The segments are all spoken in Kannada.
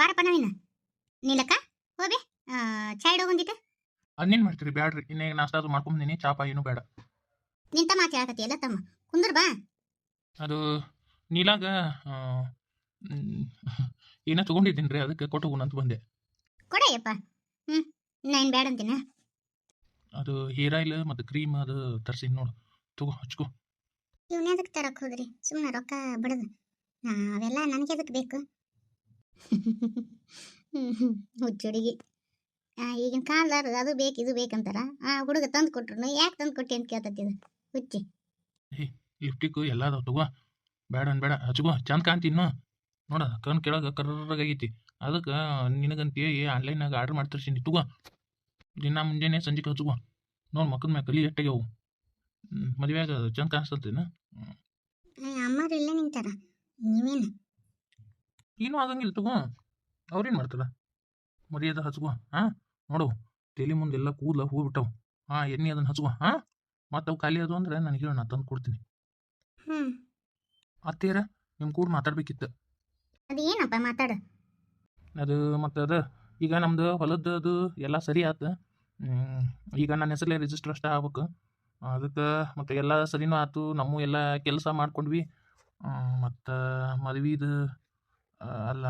ಬಾರಪ್ಪ ನವೀನ ನೀಲಕ್ಕ ಹೋಬೆ ಚಾಯ್ ಇಡೋಗೊಂದಿಟ್ಟು ಅದನ್ನೇನು ಮಾಡ್ತೀರಿ? ಬ್ಯಾಡ್ರಿ. ಇನ್ನೇನು ನಾಷ್ಟ ಅದು ಮಾಡ್ಕೊಂಬಂದಿನಿ ಚಾಪ ಏನು ಬೇಡ. ನಿಂತ ಮಾತು ಹೇಳಕತ್ತಿ ಎಲ್ಲ ತಮ್ಮ. ಕುಂದ್ರ ಬಾ. ಅದು ನೀಲಾಗ ಏನ ತೊಗೊಂಡಿದ್ದೀನಿ ರೀ ಅದಕ್ಕೆ ಕೊಟ್ಟು ಅಂತ ಬಂದೆ. ಕೊಡಯ್ಯಪ್ಪ. ಹ್ಞೂ ನಾನು ಬೇಡ ಅಂತೀನ? ಅದು ಹೇರ್ ಆಯಿಲ್ ಮತ್ತು ಕ್ರೀಮ್ ಅದು ತರ್ಸಿನಿ ನೋಡು. ತಗೋ ಹಚ್ಕೋ. ಇವನ್ನ ಎದಕ್ಕೆ ತರಕ್ಕೆ ಹೋದ್ರಿ? ಸುಮ್ಮನೆ ರೊಕ್ಕ ಬಿಡದು. ಅವೆಲ್ಲ ನನಗೆ ಎದಕ್ಕೆ ಬೇಕು? ಹುಚ್ಚುಡುಗಿ. ಈಗಿನ ಕಾಲದಾರ ಅದು ಬೇಕು ಇದು ಬೇಕಂತಾರ ಆ ಹುಡುಗ ತಂದು ಕೊಟ್ರು ಯಾಕೆ ತಂದು ಕೊಟ್ಟಿ ಅಂತ ಕೇಳ್ತತಿ ಇದು? ಹುಚ್ಚಿ. ಲಿಫ್ಟಿಕ್ಕು ಎಲ್ಲ ಅದಾವ ತಗೋ. ಬೇಡ ಬೇಡ ಹಚ್ಕೋ ಚಂದ ಕಾಣ್ತೀನಿ ನೋಡ ಕಣ್ ಕೆಳಗೆ ಕರ್ರಾಗೈತಿ. ಅದಕ್ಕೆ ನಿನಗಂತೀ ಆನ್ಲೈನಾಗ ಆರ್ಡ್ರ್ ಆರ್ಡರ್ ತರ್ಸೀನಿ ತಗೋ. ದಿನ ಮುಂಜಾನೆ ಸಂಜೆಗೆ ಹಚ್ಕೋ. ನೋಡಿ ಮಕ್ಕಳ ಮ್ಯಾಗ ಕಲಿ ಎಟ್ಟಾಗ್ಯಾವು. ಮದುವೆಯಾಗ ಚಂದ ಕಾಣಿಸ್ತೇನ ಅಮ್ಮರು ಇಲ್ಲ ನಿಂತಾರ. ನೀವೇನು? ಏನೂ ಆಗಂಗಿಲ್ಲ ತಗೋ. ಅವ್ರೇನು ಮಾಡ್ತಾರ ಮರ್ಯಾದ ಹಚ್ಕೋ ಹಾಂ ನೋಡು ತಲೆ ಮುಂದೆಲ್ಲ ಕೂದಲ ಹೂ ಬಿಟ್ಟವು ಹಾಂ ಎಣ್ಣೆ ಅದನ್ನು ಹಚ್ಕೋ ಹಾಂ ಮತ್ತು ಅವು ಖಾಲಿ ಅದು ಅಂದ್ರೆ ನನಗೆ ಹೇಳು ನಾ ತಂದು ಕೊಡ್ತೀನಿ. ಹ್ಞೂ ಅತ್ತೇರ ನಿಮ್ಮ ಕೂಡ ಮಾತಾಡ್ಬೇಕಿತ್ತು. ಅದು ಏನಪ್ಪ ಮಾತಾಡು? ಅದು ಮತ್ತು ಅದು ಈಗ ನಮ್ದು ಹೊಲದ್ದು ಅದು ಎಲ್ಲ ಸರಿ ಆತು. ಈಗ ನನ್ನ ಹೆಸರಲ್ಲೇ ರಿಜಿಸ್ಟರ್ ಅಷ್ಟೇ ಆಗ್ಬೇಕು. ಅದಕ್ಕೆ ಮತ್ತು ಎಲ್ಲ ಸರಿನೂ ಆಯ್ತು ನಮ್ಮ ಎಲ್ಲ ಕೆಲಸ ಮಾಡ್ಕೊಂಡ್ವಿ. ಮತ್ತು ಮದ್ವಿದು ಅಲ್ಲ.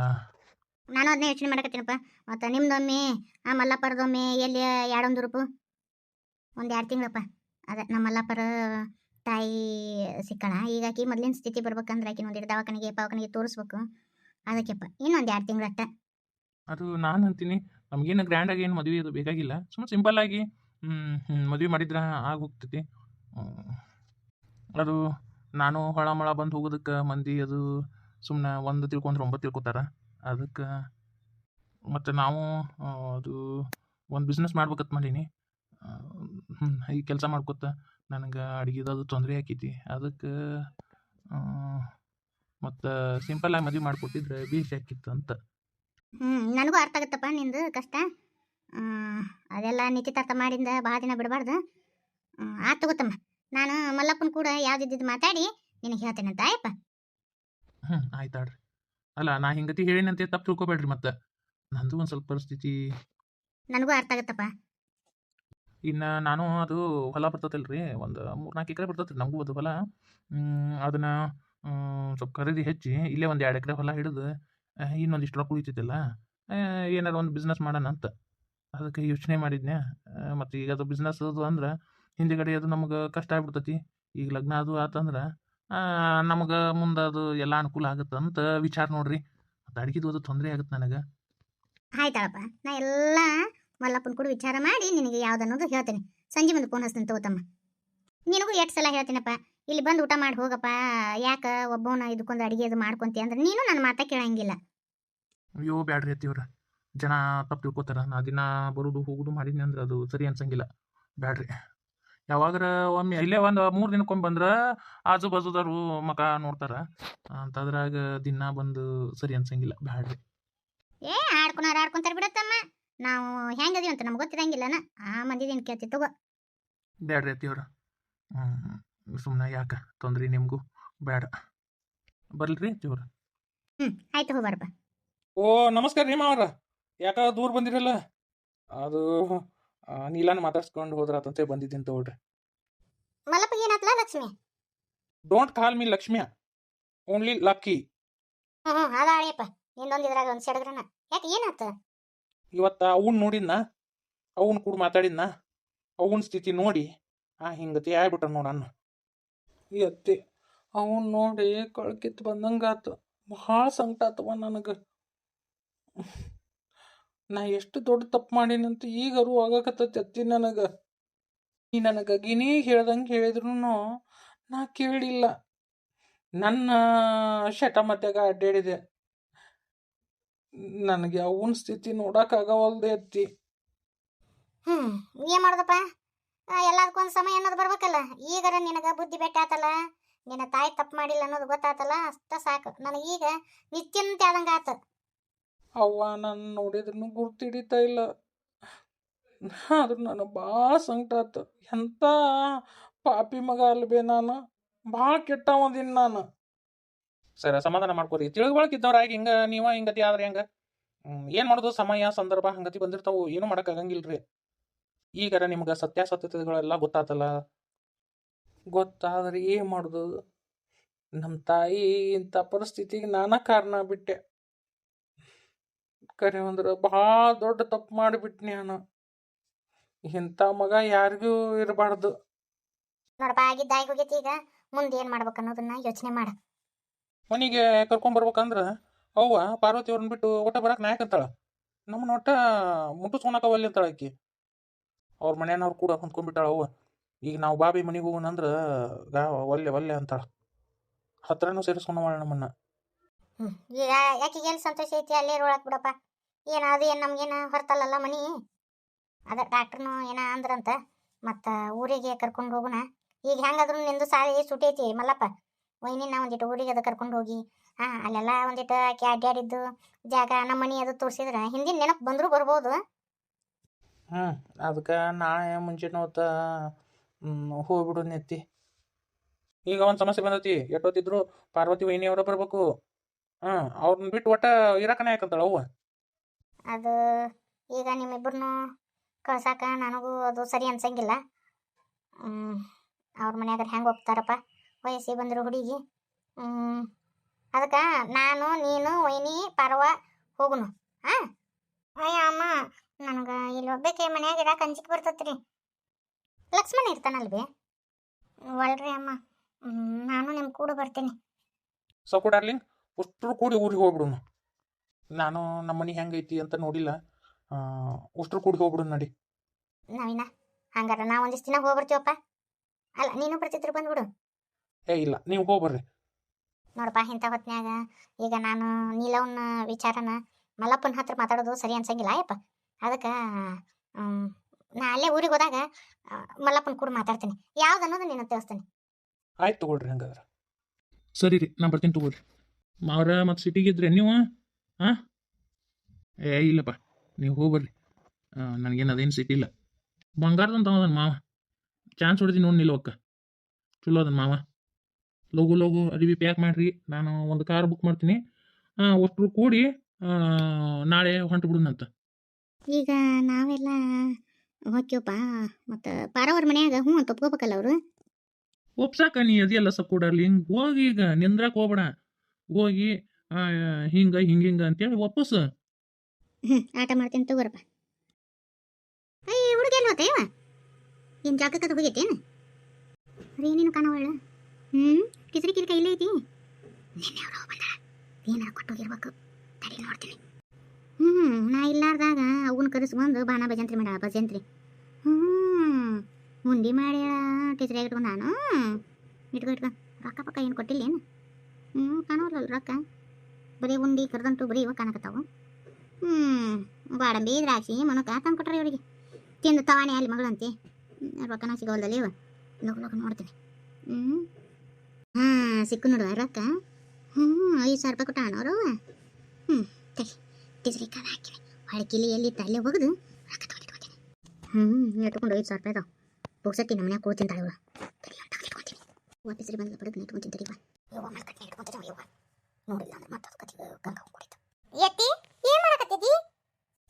ನಾನು ಅದನ್ನೇ ಯೋಚನೆ ಮಾಡಕತ್ತೀನಪ್ಪ. ಮತ್ತು ನಿಮ್ದೊಮ್ಮೆ ಆ ಮಲ್ಲಪ್ಪರದೊಮ್ಮೆ ಎಲ್ಲಿ ಎರಡೊಂದು ರೂಪು? ಒಂದು ಎರಡು ತಿಂಗಳಪ್ಪ? ಅದೇ ನಮ್ಮ ಮಲ್ಲಪ್ಪರ ತಾಯಿ ಸಿಕ್ಕಳ ಈಗ ಆಕಿ ಮೊದ್ಲಿನ ಸ್ಥಿತಿ ಬರ್ಬೇಕಂದ್ರೆ ಆಕಿ ಒಂದಿಟ್ಟು ದವಾಖಾನೆಗೆ ಪಾವಕನಿಗೆ ತೋರಿಸ್ಬೇಕು. ಅದಕ್ಕೆಪ್ಪ ಇನ್ನೊಂದು ಎರಡು ತಿಂಗಳು ಅಷ್ಟ ಅದು ನಾನು ಅಂತೀನಿ. ನಮಗೇನು ಗ್ರ್ಯಾಂಡಾಗಿ ಏನು ಮದುವೆ ಅದು ಬೇಕಾಗಿಲ್ಲ. ಸುಮ್ಮನೆ ಆಗಿ ಮದುವೆ ಮಾಡಿದ್ರೆ ಆಗೋಗ್ತೈತಿ. ಅದು ನಾನು ಹೊಳ ಮಳ ಬಂದು ಹೋಗೋದಕ್ಕೆ ಮಂದಿ ಅದು ಸುಮ್ಮನೆ ಒಂದು ತಿಳ್ಕೊಂಡ್ರೆ ಒಂಬತ್ತು ತಿಳ್ಕೊತಾರ. ಅದಕ್ಕೆ ಮತ್ತು ನಾವು ಅದು ಒಂದು ಬಿಸ್ನೆಸ್ ಮಾಡ್ಬೇಕಂತ ಮಾಡೀನಿ. ಈ ಕೆಲಸ ಮಾಡ್ಕೊತ ನನಗೆ ಅಡುಗೆದದು ತೊಂದರೆ ಆಕೈತಿ. ಅದಕ್ಕೆ ಮತ್ತು ಸಿಂಪಲ್ಲಾಗಿ ಮದುವೆ ಮಾಡಿಕೊಟ್ಟಿದ್ರೆ ಬೀಸಿ ಆಕಿತ್ತು ಅಂತ. ಹ್ಞೂ ನನಗೂ ಅರ್ಥ ಆಗುತ್ತಪ್ಪ ನಿಂದು ಕಷ್ಟ. ಅದೆಲ್ಲ ನಿಶ್ಚಿತಾರ್ಥ ಮಾಡಿಂದ ಭಾಳ ದಿನ ಬಿಡಬಾರ್ದು. ಆತು ತಗೋತಮ್ಮ. ನಾನು ಮಲ್ಲಪ್ಪನ ಕೂಡ ಯಾವ್ದಿದ್ದು ಮಾತಾಡಿ ನಿನಗೆ ಹೇಳ್ತೇನಂತ ಆಯಪ್ಪ ಹ್ಞೂ ಆಡ್ರಿ. ಅಲ್ಲ ನಾ ಹಿಂಗತಿ ಹೇಳಿನಂತೆ ತಪ್ಪು ತಿಳ್ಕೊಬೇಡ್ರಿ ಮತ್ತೆ. ನಂದು ಒಂದು ಸ್ವಲ್ಪ ಪರಿಸ್ಥಿತಿ ನನಗೂ ಅರ್ಥ ಆಗತ್ತಪ್ಪ. ಇನ್ನು ನಾನು ಅದು ಹೊಲ ಬರ್ತೈತಲ್ರಿ ಒಂದು ಮೂರು ನಾಲ್ಕು ಎಕರೆ ಬರ್ತೈತಿ ನಮಗೂ ಅದು ಹೊಲ. ಅದನ್ನು ಸ್ವಲ್ಪ ಖರೀದಿ ಹೆಚ್ಚಿ ಇಲ್ಲೇ ಒಂದು ಎರಡು ಎಕರೆ ಹೊಲ ಹಿಡಿದು ಇನ್ನೊಂದಿಷ್ಟು ರೊಕ್ಕ ಉಳಿತೈತಿಲ್ಲ ಏನಾರು ಒಂದು ಬಿಸ್ನೆಸ್ ಮಾಡೋಣ ಅಂತ. ಅದಕ್ಕೆ ಯೋಚನೆ ಮಾಡಿದ್ನೆ ಮತ್ತು ಈಗ ಅದು ಬಿಸ್ನೆಸ್ ಅದು ಅಂದ್ರೆ ಹಿಂದೆಗಡೆ ಅದು ನಮಗೆ ಕಷ್ಟ ಆಗ್ಬಿಡ್ತೈತಿ. ಈಗ ಲಗ್ನ ಅದು ಆತಂದ್ರೆ ನಮಗೆ ಮುಂದೆ ಅದು ಎಲ್ಲ ಅನುಕೂಲ ಆಗುತ್ತೆ ಅಂತ ವಿಚಾರ ನೋಡ್ರಿ. ಅದು ಅಡುಗೆದು ಅದು ತೊಂದರೆ ಆಗುತ್ತೆ ನನಗೆ. ಆಯ್ತಾಳಪ್ಪ ನಾ ಎಲ್ಲ ಮಲ್ಲಪ್ಪನ ಕೂಡ ವಿಚಾರ ಮಾಡಿ ನಿನಗೆ ಯಾವ್ದನ್ನೋದು ಹೇಳ್ತೀನಿ. ಸಂಜೆ ಮುಂದೆ ಫೋನ್ ಹಚ್ತೀನಿ ತಗೋತಮ್ಮ. ನಿನಗೂ ಎಷ್ಟು ಸಲ ಹೇಳ್ತೀನಪ್ಪ ಇಲ್ಲಿ ಬಂದು ಊಟ ಮಾಡಿ ಹೋಗಪ್ಪ ಯಾಕೆ ಒಬ್ಬವನ ಇದಕ್ಕೊಂದು ಅಡಿಗೆ ಅದು ಮಾಡ್ಕೊಂತಿ ಅಂದ್ರೆ ನೀನು ನನ್ನ ಮಾತಾ ಕೇಳಂಗಿಲ್ಲ. ಅಯ್ಯೋ ಬ್ಯಾಡ್ರಿ ಅತ್ತಿಯವ್ರ ಜನ ತಪ್ಪು ತಿಳ್ಕೊತಾರ. ನಾ ದಿನ ಬರೋದು ಹೋಗೋದು ಮಾಡಿದ್ನಿ ಅಂದ್ರೆ ಅದು ಸರಿ ಅನ್ಸಂಗಿಲ್ಲ. ಬ್ಯಾಡ್ರಿ. ಯಾವಾಗಾರ ಒಮ್ಮೆ ಇಲ್ಲೇ ಒಂದು ಮೂರು ದಿನಕ್ಕೊಮ್ಮೆ ಬಂದ್ರೆ ಆಜು ಬಾಜುದವರು ಮಕ ನೋಡ್ತಾರ. ಅಂತದ್ರಾಗ ದಿನ ಬಂದು ಸರಿ ಅನ್ಸಂಗಿಲ್ಲ ಬ್ಯಾಡ್ರಿ. ಏ ಆಡ್ಕೊನಾರ ಆಡ್ಕೊಂತಾರ ಬಿಡತ್ತಮ್ಮ. ನಾವು ಹೆಂಗದೀವಿ ಅಂತ ನಮ್ಗೆ ಗೊತ್ತಿರಂಗಿಲ್ಲನ ಆ ಮಂದಿದೇನು ಕೇಳ್ತಿ ತಗೋ. ಬ್ಯಾಡ್ರಿ ಅತ್ತಿಯವ್ರ. ಹ್ಞೂ ಸುಮ್ಮನೆ ಯಾಕೆ ತೊಂದ್ರಿ ನಿಮಗೂ ಬೇಡ ಬರ್ಲ್ರಿ ಅತ್ತಿಯವ್ರ. ಹ್ಞೂ ಆಯ್ತು ಹೋಗ್ಬಾರಪ್ಪ ಓ ನಮಸ್ಕಾರ ರೀ ಮಾವರ. ಯಾಕ ದೂರ ಬಂದಿರಲ್ಲ? ಅದು ನೀಲಾನ ಮಾತಾಡ್ಸ್ಕೊಂಡು ಹೋದ್ರಾತಂತೆ ಬಂದಿದ್ದೀನಿ ತಗೊಳ್ರಿ. ಮಲ್ಲಪ್ಪ ಏನಾತ್ಲ ಲಕ್ಷ್ಮಿ? ಡೋಂಟ್ ಕಾಲ್ ಮಿ ಲಕ್ಷ್ಮಿಯ? ಓನ್ಲಿ ಲಕ್ಕಿ ಹ್ಞೂ ಹ್ಞೂ ಅದ ಆಳಿಯಪ್ಪ. ಇನ್ನೊಂದು ಇದ್ರಾಗ ಒಂದು ಸೆಡಗ್ರನ ಯಾಕೆ ಏನಾತ? ಇವತ್ತ ಅವನ್ ನೋಡಿದ್ನ? ಅವನ್ ಕೂಡ ಮಾತಾಡಿದ್ನ? ಅವನ ಸ್ಥಿತಿ ನೋಡಿ. ಆ ಹಿಂಗತಿ ಆಗ್ಬಿಟ್ಟ ನೋಡಣ್ಣ ಈ ಅತ್ತಿ ಅವನ್ ನೋಡಿ ಕಳ್ಕಿತ್ ಬಂದಂಗಾತು. ಭಾಳ ಸಂಕಟ ಆತವ ನನಗೆ. ನಾ ಎಷ್ಟು ದೊಡ್ಡ ತಪ್ಪು ಮಾಡೀನಂತ ಈಗ ಅರು ಆಗಕತ್ತೈತಿ ಅತ್ತಿ ನನಗೆ. ಈ ನನಗೆ ಗಿನಿ ಹೇಳ್ದಂಗೆ ಹೇಳಿದ್ರು ನಾ ಕೇಳಿಲ್ಲ. ನನ್ನ ಶಟ ಮತ್ಯಾಗ ಅಡ್ಡಾಡಿದೆ. ನನಗೆ ಅವನ ಸ್ಥಿತಿ ನೋಡೋಕ್ಕಾಗವಲ್ದೆ ಅತ್ತಿ. ಹ್ಞೂ ಏನು ಮಾಡೋದಪ್ಪ? ಎಲ್ಲದಕ್ಕೊಂದು ಸಮಯ ಅನ್ನೋದು ಬರ್ಬೇಕಲ್ಲ. ಈಗರ ನಿನಗೆ ಬುದ್ಧಿ ಬೆಟ್ಟ ಆತಲ್ಲ ನಿನ್ನ ತಾಯಿ ತಪ್ಪು ಮಾಡಿಲ್ಲ ಅನ್ನೋದು ಗೊತ್ತಾತಲ್ಲ, ಅಷ್ಟ ಸಾಕು. ನನಗೀಗ ನಿತ್ಯಂತ ಆದಂಗೆ ಆತು. ಅವ್ವ ನಾನು ನೋಡಿದ್ರು ಗುರ್ತಿಡಿತಾ ಇಲ್ಲ. ಆದ್ರೂ ನನಗೆ ಭಾಳ ಸಂಕಟ ಆತು. ಎಂಥ ಪಾಪಿ ಮಗ ಅಲ್ಬೇ ನಾನು. ಭಾಳ ಕೆಟ್ಟವದಿನ್ ನಾನು. ಸರಿ, ಸಮಾಧಾನ ಮಾಡ್ಕೊರಿ. ಆಗಿ ಹಿಂಗ ನೀವ ಹಿಂಗತಿ ಆದ್ರೆ ಹೆಂಗ? ಏನು ಮಾಡೋದು? ಸಮಯ, ಸಂದರ್ಭ, ಹಂಗತಿ ಬಂದಿರ್ತಾವು. ಏನು ಮಾಡೋಕ್ಕಾಗಂಗಿಲ್ರಿ ಈಗಾರ ನಿಮ್ಗೆ ಸತ್ಯಾಸತ್ಯತೆಗಳೆಲ್ಲ ಗೊತ್ತಾತಲ್ಲ. ಗೊತ್ತಾದ್ರೆ ಏನು ಮಾಡೋದು? ನಮ್ಮ ತಾಯಿ ಇಂಥ ಪರಿಸ್ಥಿತಿಗೆ ನಾನಾ ಕಾರಣ ಬಿಟ್ಟೆ. ಕರೆ ಅಂದ್ರೆ ಭಾಳ ದೊಡ್ಡ ತಪ್ಪು ಮಾಡಿಬಿಟ್ನಿ ನಾನು. ಇಂಥ ಮಗ ಯಾರಿಗೂ ಇರಬಾರ್ದು. ನೋಡಪ್ಪ ಹೋಗೈತಿ ಈಗ. ಮುಂದೆ ಏನು ಮಾಡ್ಬೇಕು ಅನ್ನೋದನ್ನ ಯೋಚನೆ ಮಾಡ. ಮನೆಗೆ ಕರ್ಕೊಂಬರ್ಬೇಕಂದ್ರೆ ಅವ್ವ ಪಾರ್ವತಿ ಅವ್ರನ್ನ ಬಿಟ್ಟು ಒಟ್ಟ ಬರಕ್ಕೆ ನಾಯಕ ಅಂತಾಳ. ನಮ್ಮನ್ನ ಒಟ್ಟ ಮುಟ್ಟಿಸ್ಕೊಳಕ ಒಲ್ಲೆ ಅಂತಾಳ ಆಕಿ. ಅವ್ರ ಮನೆಯವ್ರು ಕೂಡ ಹೊಂದ್ಕೊಂಡ್ಬಿಟ್ಟಾಳ ಅವ್ವ. ಈಗ ನಾವು ಬಾಬಿ ಮನೆಗೆ ಹೋಗೋಣಂದ್ರೆ ಗಾ ಒಲ್ಲೆ ಒಲ್ಲೆ ಅಂತಾಳ. ಹತ್ರನೂ ಸೇರಿಸ್ಕೊಂಡವಳ ನಮ್ಮನ್ನ. ಹ್ಞೂ ಈಗ ಯಾಕೆ ಏನು ಸಂತೋಷ ಐತಿ ಅಲ್ಲೇ ಇರೋಳಕ್ ಬಿಡಪ್ಪ. ಏನು ಅದು ಏನು ನಮ್ಗೇನು ಹೊರ್ತಲ್ಲಲ್ಲ ಮನಿ? ಅದ ಡಾಕ್ಟ್ರನು ಏನ ಅಂದ್ರಂತ. ಮತ್ತು ಊರಿಗೆ ಕರ್ಕೊಂಡು ಹೋಗೋಣ. ಈಗ ಹೆಂಗಾದ್ರೂ ನಿಂದು ಸಾಲಿ ಸುಟಿ ಐತಿ ಮಲ್ಲಪ್ಪ. ಒಯ್ನಿನ ಒಂದಿಟ್ಟು ಊರಿಗೆ ಅದು ಕರ್ಕೊಂಡು ಹೋಗಿ. ಹಾಂ, ಅಲ್ಲೆಲ್ಲ ಒಂದಿಟ್ಟು ಆಕೆ ಅಡ್ಡಾಡಿದ್ದು ಜಾಗ ನಮ್ಮ ಮನೆ ಅದು ತೋರಿಸಿದ್ರೆ. ಹಿಂದಿನ ನೆನಪು ಬಂದರೂ ಬರ್ಬೋದು. ಹ್ಞೂ ಅದಕ್ಕೆ ನಾಳೆ ಮುಂಚಿನ ಹೊತ್ತ ಹೋಗ್ಬಿಡು ನೆತ್ತಿ. ಈಗ ಒಂದು ಸಮಸ್ಯೆ ಬಂದೈತಿ. ಎಷ್ಟೊತ್ತಿದ್ರು ಪಾರ್ವತಿ ವೈನಿ ಅವರ ಬರ್ಬೇಕು. ಹಾಂ ಅವ್ರನ್ನ ಬಿಟ್ಟು ಒಟ್ಟ ಇರಕನೇ ಆಯ್ತಂತಳ ಅವ್ವ. ಅದು ಈಗ ನಿಮ್ಮಿಬ್ಬರನ್ನು ಕಳ್ಸಾಕ ನನಗೂ ಅದು ಸರಿ ಅನ್ಸಂಗಿಲ್ಲ. ಅವ್ರ ಮನ್ಯಾಗ ಹೆಂಗೆ ಹೋಗ್ತಾರಪ್ಪ ವಯಸ್ಸಿಗೆ ಬಂದರು ಹುಡುಗಿ. ಅದಕ್ಕೆ ನಾನು, ನೀನು, ವೈನಿ, ಪರ್ವ ಹೋಗುನು. ಹಾಂ? ಅಯ್ಯ ಅಮ್ಮ, ನನಗೆ ಇಲ್ಲಿ ಒಬ್ಬಕ್ಕೆ ಮನ್ಯಾಗ ಇಡಕ್ಕೆ ಅಂಜಿಕೆ ಬರ್ತೈತ್ರಿ. ಲಕ್ಷ್ಮಣ ಇರ್ತಾನಲ್ವೇ? ಒಳ್ರಿ ಅಮ್ಮ. ನಾನು ನಿಮ್ಮ ಕೂಡ ಬರ್ತೀನಿ. ಸೊ ಡಾರ್ಲಿಂಗ್ ಅಷ್ಟ್ರು ಕೂಡಿ ಊರಿಗೆ ಹೋಗ್ಬಿಡುನು. ನಾನು ನಮ್ಮ ಮನೆ ಹೆಂಗೈತಿ ಅಂತ ನೋಡಿಲ್ಲ. ಅಷ್ಟ್ರು ಕೂಡಿ ಹೋಗ್ಬಿಡು ನಡಿ. ನವೀನ ಹಂಗಾರ ನಾ ಒಂದಿಷ್ಟು ದಿನ ಹೋಗ್ಬರ್ತೀವಪ್ಪ? ಅಲ್ಲ ನೀನು ಬರ್ತಿದ್ರು ಬಂದ್ಬಿಡು. ಏ ಇಲ್ಲ ನೀವು ಹೋಗ್ಬರ್ರಿ. ನೋಡಪ್ಪ ಇಂಥ ಹೊತ್ನ್ಯಾಗ ಈಗ ನಾನು ನೀಲವನ್ನ ವಿಚಾರನ ಮಲ್ಲಪ್ಪನ ಹತ್ರ ಮಾತಾಡೋದು ಸರಿ ಅನ್ಸಂಗಿಲ್ಲ ಯಪ್ಪ ಅದಕ್ಕೆ ನಾ ಅಲ್ಲೇ ಊರಿಗೆ ಹೋದಾಗ ಮಲ್ಲಪ್ಪನ ಕೂಡ ಮಾತಾಡ್ತೀನಿ. ಯಾವ್ದು ಅನ್ನೋದು ನೀನು ತಿಳಿಸ್ತೀನಿ. ಆಯ್ತು ತಗೊಳ್ರಿ ಹಂಗಾದ್ರೆ. ಸರಿ ರೀ ನಾ ಬರ್ತೀನಿ ತಗೊಳ್ರಿ. ಮಾವ್ರ ಮತ್ತು ಸಿಟಿಗಿದ್ರೆ ನೀವು? ಹಾಂ ಏ ಇಲ್ಲಪ್ಪ. ನೀವು ಹೋಗ್ಬರ್ರಿ ನನಗೇನು ಅದೇನು ಸಿಟ್ಟಿಲ್ಲ ಇಲ್ಲ. ಬಂಗಾರದಂತ ಅದನ್ ಮಾವ. ಚಾನ್ಸ್ ಹೊಡೆದಿ ನೋಡಿ ನಿಲ್ವಕ್ಕ. ಚಲೋ ಅದನ್ ಮಾವ. ಲೋಗು ಲೋಗು ಅರಿವಿ ಪ್ಯಾಕ್ ಮಾಡಿರಿ? ನಾನು ಒಂದು ಕಾರ್ ಬುಕ್ ಮಾಡ್ತೀನಿ. ಒಟ್ಟರು ಕೂಡಿ ನಾಳೆ ಹೊಂಟು ಬಿಡೋಣಂತ ಈಗ ನಾವೆಲ್ಲ ಹೋಗ್ತೀವಪ್ಪ ಮತ್ತು ಪಾರವ್ರ ಮನ್ಯಾಗ ಹ್ಞೂ ಅಂತ ಒಪ್ಕೋಬೇಕಲ್ಲ ಅವರು? ಒಪ್ಸಾಕ ನೀ ಅದೆಲ್ಲ ಸಪೋರ್ಟಲ್ಲಿ ಹಿಂಗೆ ಹೋಗಿ ಈಗ ನಿಂದ್ರಾಕ್ ಹೋಗ್ಬೇಡ. ಹೋಗಿ ಹಿಂಗೆ ಹಿಂಗೆ ಹಿಂಗೆ ಅಂತೇಳಿ ವಾಪಸ್. ಹ್ಞೂ ಆಟ ಮಾಡ್ತೀನಿ ತಗೋರಪ್ಪ ಅಯ್ಯ ಹುಡುಗ ಏನು ಹೋತ ಏನು ಜಾಗಕ್ಕದು ಹೋಗೈತೇನು ಅರೆ, ಏನೇನು ಕಾಣವಳ ಹ್ಞೂ ಕಿಸರಿ ಕಿರಿಕ ಇಲ್ಲೇ ಐತಿ ನಿನ್ನೆ ಬಂದ ಏನಾರ ಕೊಟ್ಟೋಗಿರ್ಬೇಕು ತಡಿ, ನೋಡ್ತೀನಿ. ಹ್ಞೂ ನಾ ಇಲ್ಲಾರ್ದಾಗ ಅವನ್ನ ಕರೆಸ್ಕೊಂಡು ಬಾಣ ಭಜಂತ್ರಿ ಮಾಡ, ಭಜಂತ್ರಿ. ಹ್ಞೂ ಉಂಡಿ ಮಾಡಿ ಕಿಸರಿ ಇಟ್ಕೊಂಡು ನಾನು. ಇಟ್ಕೊ ಇಟ್ಕೊ. ರೊಕ್ಕ ಪಕ್ಕ ಏನು ಕೊಟ್ಟಿಲ್ಲ ಏನು ಹ್ಞೂ ಕಾಣೋಲ್ಲ ರೊಕ್ಕ? ಬರೀ ಉಂಡಿ ಕರೆದಂಟು ಬರೀ ಇವಾಗ ಕಾಣಕತ್ತಾವು. ಹ್ಞೂ ಗೋಡಂಬಿ ದ್ರಾಕ್ಷಿ ಮನಕ ತಂದು ಕೊಟ್ರೆ ಇವರಿಗೆ. ತಿಂದು ತವಾಣೆ ಅಲ್ಲಿ ಮಗಳಂತೆ. ರೊಕ್ಕನ ಸಿಗೋಲ್ದಲ್ಲಿ ಇವ. ಲಗು ನೋಡ್ತೀನಿ. ಹ್ಞೂ ಹಾಂ, ಸಿಕ್ಕು ನೋಡುವ ರೊಕ್ಕ. ಹ್ಞೂ ಐದು ಸಾವಿರ ರೂಪಾಯಿ ಕೊಟ್ಟ ಅವರು. ಹ್ಞೂ ತಡಿ ಟಿಸ್ರಿ ಕಾಲ ಹಾಕಿವಿ ಹೊಳಕಿಲಿ ಎಲ್ಲಿ ಅಲ್ಲೇ ಹೋಗುದು. ರೊಕ್ಕ ತಗೊಂಡಿಟ್ಕೊತೀನಿ ಹ್ಞೂ ಇಟ್ಕೊಂಡು ಐದು ಸಾವಿರ ರೂಪಾಯಿ ಅದಾವ ಪುಕ್ಸಟ್ಟಿ ನಮ್ಮ ಮನ್ಯಾಗ ತಾಳಿ ಅಂತ ಇಟ್ಕೊತೀನಿ. ವಾಪಸ್ರಿ ಬಂದ ಪಡೆದು ನೀಟ್ಕೊಂತೀನಿ ತಡಿ ಯವ್ವ ಮಲ್ಕಟ್ನೆ ಇಟ್ಕೊತೀನಿ ಯವ್ವ. ನೋಡಿಲ್ಲ ಅಂದ್ರೆ ಮತ್ತೆ ಅದಕ್ಕೆ ಗಂಗ ಕುಡಿತು ಎತ್ತಿ ಏನ್ ಮಾಡಕತ್ತಿದ್ದಿ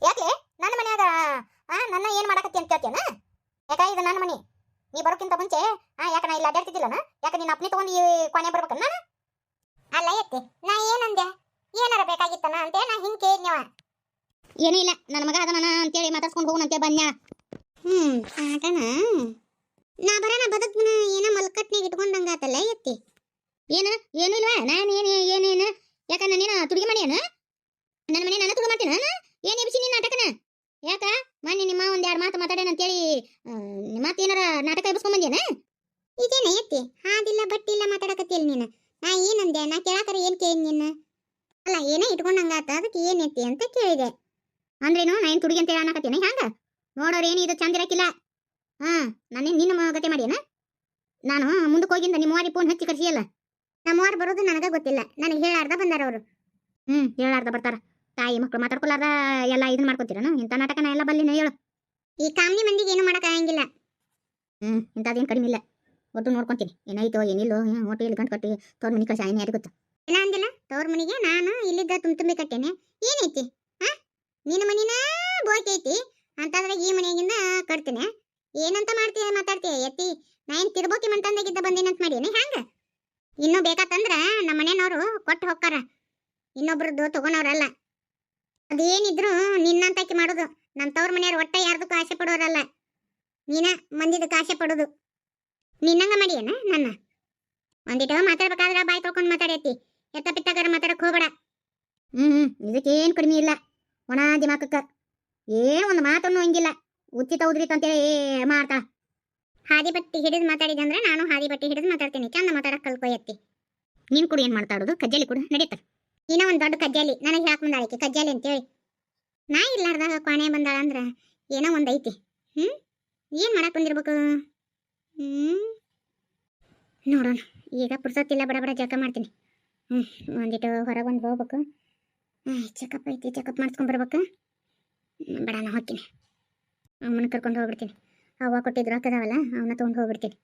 ಯಾಕೆ ನನ್ನ ಮನ್ಯಾಗ ಆ ನನ್ನ ಏನ್ ಮಾಡಕತ್ತಿ ಅಂತ ಕೇಳ್ತೇನ ಯಾಕ ಇದು ನನ್ನ ಮನಿ ನೀ ಬರೋಕ್ಕಿಂತ ಮುಂಚೆ ಆ ಯಾಕ ನಾ ಇಲ್ಲಿ ಅಡ್ಡಾಡ್ತಿದ್ದಿಲ್ಲನ ಯಾಕ ನಿನ್ನ ಅಪ್ನಿ ತಗೊಂಡು ಈ ಕೊನೆ ಬರ್ಬೇಕ ನಾನು ಅಲ್ಲ ಎತ್ತಿ ನಾ ಏನಂದೆ ಏನಾರ ಬೇಕಾಗಿತ್ತನ ಅಂತ ನಾ ಹಿಂಗ್ ಕೇಳಿದ್ನವ ಏನೂ ಇಲ್ಲ ನನ್ನ ಮಗ ಅದನ ಅಂತೇಳಿ ಮಾತಾಡ್ಸ್ಕೊಂಡು ಹೋಗೋಣ ಅಂತ ಬನ್ಯ ಹ್ಮ್ ಆಟನ ನಾ ಬರೋಣ ಬದುಕ್ನ ಏನ ಮಲ್ಕಟ್ನಾಗ ಇಟ್ಕೊಂಡಂಗಾತಲ್ಲ ಎತ್ತಿ. ಏನ ಏನೂ ಇಲ್ವಾ? ನಾನು ಏನು ಏನೇನು ಯಾಕ ನಾನೇನ ತುಡಿಗೆ ಮಾಡ್ಯಾನ? ನನ್ನ ಮನೆ ನಾನು ತುಡುಗೆ ಮಾಡ್ತೀನಿ? ನಾನು ಏನು ಎಬ್ಸಿ ನೀನು ನಾಟಕನ? ಯಾಕ? ಮೊನ್ನೆ ನಿಮ್ಮ ಒಂದು ಎರಡು ಮಾತು ಮಾತಾಡೇನ ಅಂತೇಳಿ ಮತ್ತೆ ಏನಾರ ನಾಟಕ ಎಬ್ಸ್ಕೊಂಬಂದೇನ ಇದೇನ ಎತ್ತಿ? ಹಾದಿಲ್ಲ ಬಟ್ಟಿಲ್ಲ ಮಾತಾಡಕತ್ತಿಲ್ಲ ನೀನು. ನಾ ಏನಂದೆ? ನಾ ಕೇಳಾಕರ ಏನು ಕೇಳಿ ನೀನು? ಅಲ್ಲ ಏನೇ ಇಟ್ಕೊಂಡಂಗಾತ? ಅದಕ್ಕೆ ಏನೈತಿ ಅಂತ ಕೇಳಿದೆ. ಅಂದ್ರೇನು ನಾ ಏನು ತುಡುಗೆ ಅಂತ ಹೇಳಕತ್ತೀನಿ ಹ್ಯಾಂಗ? ನೋಡೋರು ಏನು ಇದು ಚಂದ ಇರಕ್ಕಿಲ್ಲ ಹಾಂ ನಾನೇನು ನಿನ್ನ ಗತೆ ಮಾಡ್ಯಾನ? ನಾನು ಮುಂದಕ್ಕೆ ಹೋಗಿಂದ ನಿಮ್ಮ ವಾರಿ ಫೋನ್ ಹಚ್ಚಿ ಕರ್ಸಿಯಲ್ಲ. ನಮ್ಮವಾರು ಬರೋದು ನನಗೆ ಗೊತ್ತಿಲ್ಲ. ನನಗೆ ಹೇಳಾರ್ದ ಬಂದಾರ ಅವರು. ಹ್ಞೂ ಹೇಳಾರ್ದ ಬರ್ತಾರ. ತಾಯಿ ಮಕ್ಕಳು ಮಾತಾಡ್ಕೊಲಾರ್ದ ಎಲ್ಲ ಇದನ್ನ ಮಾಡ್ಕೊತೀರನು? ಇಂಥ ನಾಟಕನ ಎಲ್ಲ ಬಲ್ಲಿನ ಹೇಳು. ಈ ಕಾಮ್ನಿ ಮಂದಿಗೆ ಏನು ಮಾಡೋಕ್ಕಾಗಂಗಿಲ್ಲ ಹ್ಞೂ ಇಂಥದ್ದೇನು ಕಡಿಮೆ ಇಲ್ಲ. ಒಟ್ಟು ನೋಡ್ಕೊಂತೀನಿ. ಏನಾಯ್ತೋ ಏನಿಲ್ಲೋ ಒಟ್ಟು ಇಲ್ಲಿ ಗಂಟು ಕಟ್ಟಿ ತೋರ್ ಮನೆ ಕಳ್ಸಿ ಆಯ್ನೆ ಯಾರಿಗೆ ಗೊತ್ತು ಇಲ್ಲ ಅಂದಿಲ್ಲ ತೋರ್ ಮನೆಗೆ ನಾನು ಇಲ್ಲಿದ್ದ ತುಂಬ ತುಂಬಿ ಕಟ್ಟೇನೆ ಏನೈತಿ ಹಾ, ನಿನ್ನ ಮನಿನ ಬೋಕೈತಿ ಅಂತಂದ್ರೆ ಈ ಮನೆಯಾಗಿಂದ ಕಟ್ತೀನಿ. ಏನಂತ ಮಾಡ್ತೀಯ ಮಾತಾಡ್ತೀಯ ಎತ್ತಿ ನಾ ಏನ್ ತಿರ್ಬೋಕಿ ಬಂದಿನ ಅಂತ ಮಾಡೀನಿ ಹ್ಯಾಂಗ ಇನ್ನೂ ಬೇಕಾತಂದ್ರ ನಮ್ಮ ಮನೆಯವರು ಕೊಟ್ಟು ಹೋಗ್ತಾರ ಇನ್ನೊಬ್ರದ್ದು ತಗೊಳೋರಲ್ಲ ಅದೇನಿದ್ರು ನಿನ್ನಂತಕ್ಕೆ ಮಾಡೋದು. ನಮ್ಮ ತವ್ರ ಮನೆಯವ್ರು ಒಟ್ಟ ಯಾರ್ದಕ್ಕೂ ಆಸೆ ಪಡೋರಲ್ಲ. ನೀನ ಮಂದಿದಕ್ಕೆ ಆಸೆ ಪಡೋದು. ನಿನ್ನಂಗ ಮಾಡಿಯೇನ ನನ್ನ? ಒಂದಿಟ ಮಾತಾಡ್ಬೇಕಾದ್ರ ಬಾಯಿ ತೊಳ್ಕೊಂಡು ಮಾತಾಡೈತಿ ಎತ್ತ ಪಿತ್ತಗಾರ ಮಾತಾಡಕ್ ಹೋಗ್ಬೇಡ. ಹ್ಮ್, ಇದಕ್ಕೇನು ಕಡಿಮೆ ಇಲ್ಲ. ಒಣ ದಿಮಾಕಕ್ಕ ಏನು ಒಂದು ಮಾತನ್ನು ಹಂಗಿಲ್ಲ ಉಚಿತ ಉದ್ರಿಕ್ ಅಂತೇಳಿ ಮಾಡ್ತಾಳ ಹಾದಿ ಬಟ್ಟಿ ಹಿಡಿದು ಮಾತಾಡಿದೆ ನಾನು ಹಾದಿ ಬಟ್ಟಿ ಹಿಡಿದು ಮಾತಾಡ್ತೀನಿ. ಚಂದ ಮಾತಾಡಕ್ ಕಲ್ಕೊಯತ್ತಿ. ನೀನ್ ಕೂಡ ಏನ್ ಮಾತಾಡೋದು ಕಜ್ಜಲಿ ಕೂಡ ನಡೀತ. ಇನ್ನ ಒಂದು ದೊಡ್ಡ ಕಜ್ಜಲಿ. ನನಗೆ ಹೇಳಕ್ ಬಂದಾಳಿಕೆ ಕಜ್ಜಲಿ ಅಂತೇಳಿ. ನಾ ಇಲ್ಲಾರ್ದಾಗ ಕೊನೆ ಬಂದಾಳ ಅಂದ್ರ ಏನೋ ಒಂದೈತಿ ಹ್ಮ್? ಏನ್ ಮಾಡಕ್ ಬಂದಿರ್ಬೇಕು? ಹ್ಮ್? ನೋಡೋಣ. ಈಗ ಪುರ್ಸತ್ತಿಲ್ಲ ಬಡ ಬಡ ಮಾಡ್ತೀನಿ. ಹ್ಮ್, ಒಂದಿಟ್ಟು ಹೊರಗೆ ಒಂದು ಹೋಗ್ಬೇಕು. ಚೆಕಪ್ ಐತಿ ಚೆಕಪ್ ಮಾಡಿಸ್ಕೊಂಬರ್ಬೇಕು ಬೇಡ ನಾ ಹೋಗ್ತೀನಿ. ಅಮ್ಮನ ಕರ್ಕೊಂಡು ಹೋಗ್ಬಿಡ್ತೀನಿ. ಅವ್ವ ಕೊಟ್ಟಿದ್ರು ಅದಾವಲ್ಲ ಅವನ್ನ ತೊಗೊಂಡು ಹೋಗ್ಬಿಡ್ತೀನಿ.